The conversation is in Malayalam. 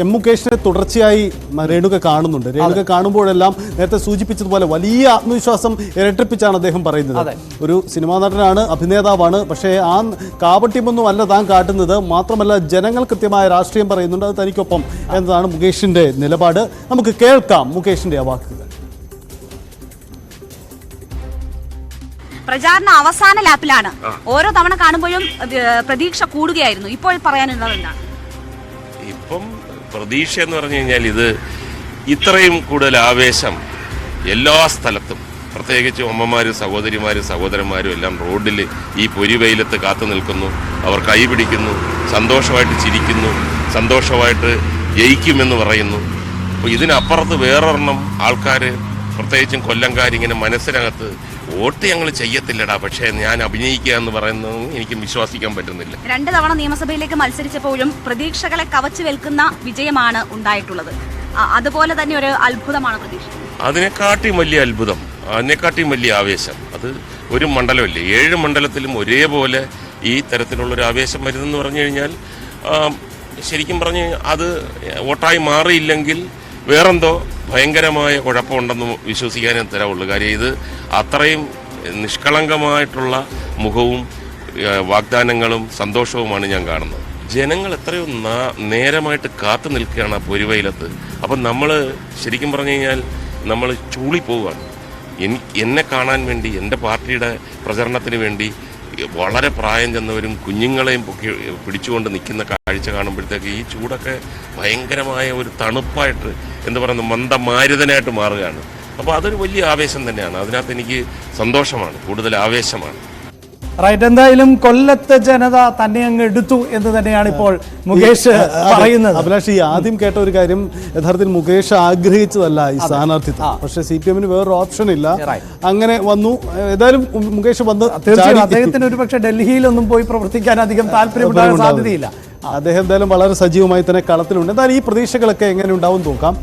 എം മുകേഷിനെ തുടർച്ചയായി രേണുക കാണുന്നുണ്ട്. രേണുക കാണുമ്പോഴെല്ലാം നേരത്തെ സൂചിപ്പിച്ചതുപോലെ വലിയ ആത്മവിശ്വാസം ഇരട്ടിപ്പിച്ചാണ് അദ്ദേഹം പറയുന്നത്. ഒരു സിനിമാ നടനാണ് അഭിനേതാവാണ് പക്ഷേ ആ കാപട്യമൊന്നും അല്ല താൻ കാട്ടുന്നത്. മാത്രമല്ല ജനങ്ങൾ കൃത്യമായ രാഷ്ട്രീയം പറയുന്നുണ്ട് അത് തനിക്കൊപ്പം എന്നതാണ് മുകേഷിന്റെ നിലപാട്. നമുക്ക് കേൾക്കാം മുകേഷിന്റെ ആ വാക്കുകൾ. പ്രചാരണ അവസാന ലാപ്പിലാണ്. ഓരോ തവണ കാണുമ്പോഴും പ്രതീക്ഷ കൂടുകയായിരുന്നു. ഇപ്പോൾ പറയാനുള്ളത് എന്താണ് ഇപ്പം പ്രതീക്ഷ എന്ന് പറഞ്ഞു കഴിഞ്ഞാൽ ഇത് ഇത്രയും കൂടുതൽ ആവേശം എല്ലാ സ്ഥലത്തും. പ്രത്യേകിച്ച് അമ്മമാരും സഹോദരിമാരും സഹോദരന്മാരും എല്ലാം റോഡിൽ ഈ പൊരിവെയിലത്ത് കാത്തു നിൽക്കുന്നു. അവർ കൈപിടിക്കുന്നു സന്തോഷമായിട്ട് ചിരിക്കുന്നു സന്തോഷമായിട്ട് ജയിക്കുമെന്ന് പറയുന്നു. അപ്പോൾ ഇതിനപ്പുറത്ത് വേറൊരെണ്ണം ആൾക്കാർ പ്രത്യേകിച്ചും കൊല്ലംകാരിങ്ങനെ മനസ്സിനകത്ത് വോട്ട് ഞങ്ങൾ ചെയ്യത്തില്ലടാ പക്ഷേ ഞാൻ അഭിനയിക്കുക എന്ന് പറയുന്നത് എനിക്ക് വിശ്വസിക്കാൻ പറ്റുന്നില്ല. രണ്ട് തവണ നിയമസഭയിലേക്ക് മത്സരിച്ചപ്പോഴും പ്രതീക്ഷകളെ കവച്ചു വെൽക്കുന്ന വിജയമാണ് ഉണ്ടായിട്ടുള്ളത്. അതുപോലെ തന്നെ ഒരു അത്ഭുതമാണ് പ്രതീക്ഷ അതിനെക്കാട്ടിയും വലിയ അത്ഭുതം അതിനെക്കാട്ടിയും വലിയ ആവേശം. അത് ഒരു മണ്ഡലമല്ലേ? ഏഴ് മണ്ഡലത്തിലും ഒരേപോലെ ഈ തരത്തിലുള്ളൊരു ആവേശം വരുന്നെന്ന് പറഞ്ഞു കഴിഞ്ഞാൽ ശരിക്കും പറഞ്ഞ് അത് വോട്ടായി മാറിയില്ലെങ്കിൽ വേറെന്തോ ഭയങ്കരമായ കുഴപ്പമുണ്ടെന്ന് വിശ്വസിക്കാനേ തരാവുള്ളൂ. കാര്യം ഇത് അത്രയും നിഷ്കളങ്കമായിട്ടുള്ള മുഖവും വാഗ്ദാനങ്ങളും സന്തോഷവുമാണ് ഞാൻ കാണുന്നത്. ജനങ്ങൾ എത്രയോ നേരമായിട്ട് കാത്തു നിൽക്കുകയാണ് ആ പൊരുവയിലത്ത്. അപ്പം നമ്മൾ ശരിക്കും പറഞ്ഞു കഴിഞ്ഞാൽ നമ്മൾ ചൂളിപ്പോവുകയാണ്. എന്നെ കാണാൻ വേണ്ടി എന്റെ പാർട്ടിയുടെ പ്രചരണത്തിന് വേണ്ടി വളരെ പ്രായം ചെന്നവരും കുഞ്ഞുങ്ങളെയും പൊക്കി പിടിച്ചുകൊണ്ട് നിൽക്കുന്ന കാഴ്ച കാണുമ്പോഴത്തേക്ക് ഈ ചൂടൊക്കെ ഭയങ്കരമായ ഒരു തണുപ്പായിട്ട് എന്ന് പറയുന്ന മന്ദമാരുതനായിട്ട് മാറുകയാണ്. അപ്പോൾ അതൊരു വലിയ ആവേശം തന്നെയാണ്. അതിനകത്ത് എനിക്ക് സന്തോഷമാണ് കൂടുതൽ ആവേശമാണ്. റൈറ്റ് എന്തായാലും കൊല്ലത്തെ ജനത തന്നെ അങ്ങ് എടുത്തു എന്ന് തന്നെയാണ് ഇപ്പോൾ മുകേഷ് പറയുന്നത്. അഭിലാഷ് ഈ ആദ്യം കേട്ട ഒരു കാര്യം യഥാർത്ഥത്തിൽ മുകേഷ് ആഗ്രഹിച്ചതല്ല ഈ സ്ഥാനാർത്ഥിത്വം. പക്ഷെ സി പി എമ്മിന് വേറൊരു ഓപ്ഷൻ ഇല്ല. അങ്ങനെ വന്നു. ഏതായാലും മുകേഷ് വന്ന് തീർച്ചയായും അദ്ദേഹത്തിന് ഒരു പക്ഷേ ഡൽഹിയിലൊന്നും പോയി പ്രവർത്തിക്കാൻ അധികം താല്പര്യമുണ്ടാകാൻ സാധ്യതയില്ല. അദ്ദേഹം എന്തായാലും വളരെ സജീവമായി തന്നെ കളത്തിലുണ്ട്. എന്തായാലും ഈ പ്രതീക്ഷകളൊക്കെ എങ്ങനെ ഉണ്ടാവും നോക്കാം.